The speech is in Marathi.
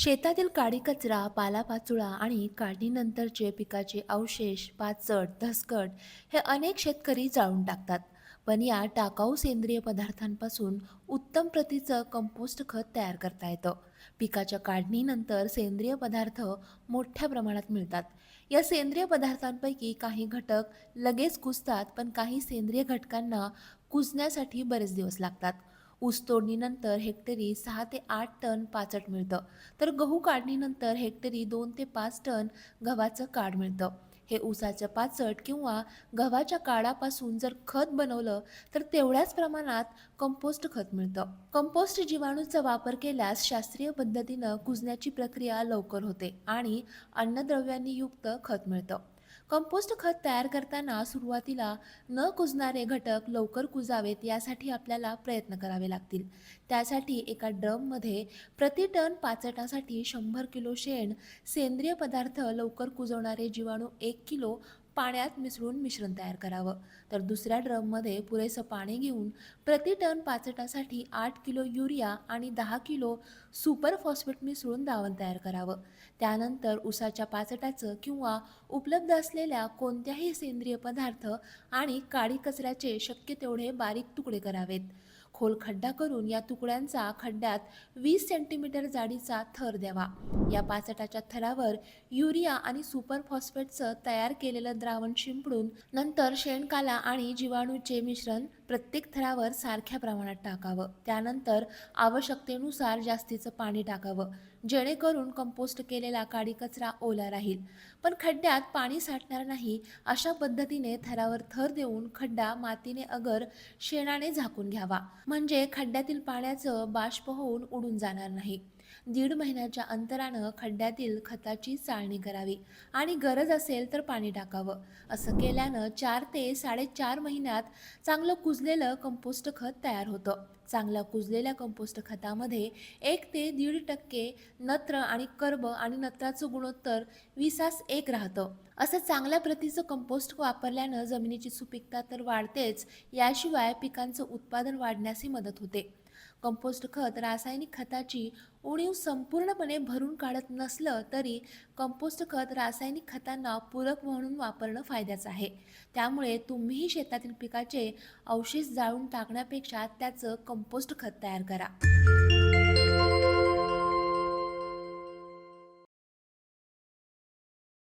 शेतातील काडी कचरा पालापाचोळा आणि काढणीनंतरचे पिकाचे अवशेष पाचट धसकट हे अनेक शेतकरी जाळून टाकतात. पण या टाकाऊ सेंद्रिय पदार्थांपासून उत्तम प्रतीचं कंपोस्ट खत तयार करता येतं. पिकाच्या काढणीनंतर सेंद्रिय पदार्थ मोठ्या प्रमाणात मिळतात. या सेंद्रिय पदार्थांपैकी काही घटक लगेच कुजतात पण काही सेंद्रिय घटकांना कुजण्यासाठी बरेच दिवस लागतात. ऊस तोडणीनंतर हेक्टरी सहा ते आठ टन पाचट मिळतं. तर गहू काढणीनंतर हेक्टरी दोन ते पाच टन गव्हाचं काढ मिळतं. हे ऊसाचं पाचट किंवा गव्हाच्या काळापासून जर खत बनवलं तर तेवढ्याच प्रमाणात कंपोस्ट खत मिळतं. कंपोस्ट जीवाणूचा वापर केल्यास शास्त्रीय पद्धतीनं कुजण्याची प्रक्रिया लवकर होते आणि अन्नद्रव्यांनी युक्त खत मिळतं. कंपोस्ट खत तयार करताना सुरुवातीला न कुजणारे घटक लवकर कुजावेत यासाठी आपल्याला प्रयत्न करावे लागतील. त्यासाठी एका ड्रममध्ये प्रति टन पाचटासाठी शंभर किलो शेण सेंद्रिय पदार्थ लवकर कुजवणारे जीवाणू एक किलो पाण्यात मिसळून मिश्रण तयार करावं. तर दुसऱ्या ड्रममध्ये पुरेसं पाणी घेऊन प्रति टन पाचटासाठी आठ किलो युरिया आणि दहा किलो सुपर फॉस्फेट मिसळून दावण तयार करावं. त्यानंतर उसाच्या पाचटाचं किंवा उपलब्ध असलेल्या कोणत्याही सेंद्रिय पदार्थ आणि काळी कचऱ्याचे शक्य तेवढे बारीक तुकडे करावेत. खोल खड्डा करून या तुकड्यांचा खड्ड्यात वीस सेंटीमीटर जाडीचा थर द्यावा. या पाचटाच्या थरावर युरिया आणि सुपर फॉस्फेटचं तयार केलेलं द्रावण शिंपडून नंतर शेणकाला आणि जीवाणूचे मिश्रण प्रत्येक थरावर सारख्या प्रमाणात टाकावं. त्यानंतर आवश्यकतेनुसार जास्तीचं पाणी टाकावं. जेणेकरून कंपोस्ट केलेला काडी कचरा ओला राहील. पण खड्ड्यात पाणी साठणार नाही अशा पद्धतीने थरावर थर देऊन खड्डा मातीने अगर शेणाने झाकून घ्यावा. म्हणजे खड्ड्यातील पाण्याचं बाष्प होऊन उडून जाणार नाही. दीड महिन्याच्या अंतरानं खड्ड्यातील खताची चाळणी करावी. आणि गरज असेल तर पाणी टाकावं. असं केल्यानं चार ते साडेचार महिन्यात चांगलं कुजलेलं कंपोस्ट खत तयार होतं. चांगल्या कुजलेल्या कंपोस्ट खतामध्ये एक ते दीड टक्के नत्र आणि कर्ब आणि नत्राचं गुणोत्तर विसास एक राहतं. असं चांगल्या प्रतीचं कंपोस्ट वापरल्यानं जमिनीची सुपीकता तर वाढतेच याशिवाय पिकांचं उत्पादन वाढण्यासही मदत होते. कंपोस्ट खत रासायनिक खताची उणीव संपूर्णपणे भरून काढत नसलं तरी कंपोस्ट खत रासायनिक खतांना पूरक म्हणून वापरणं फायद्याचं आहे. त्यामुळे तुम्हीही शेतातील पिकाचे अवशेष जाळून टाकण्यापेक्षा त्याचं कंपोस्ट खत तयार करा.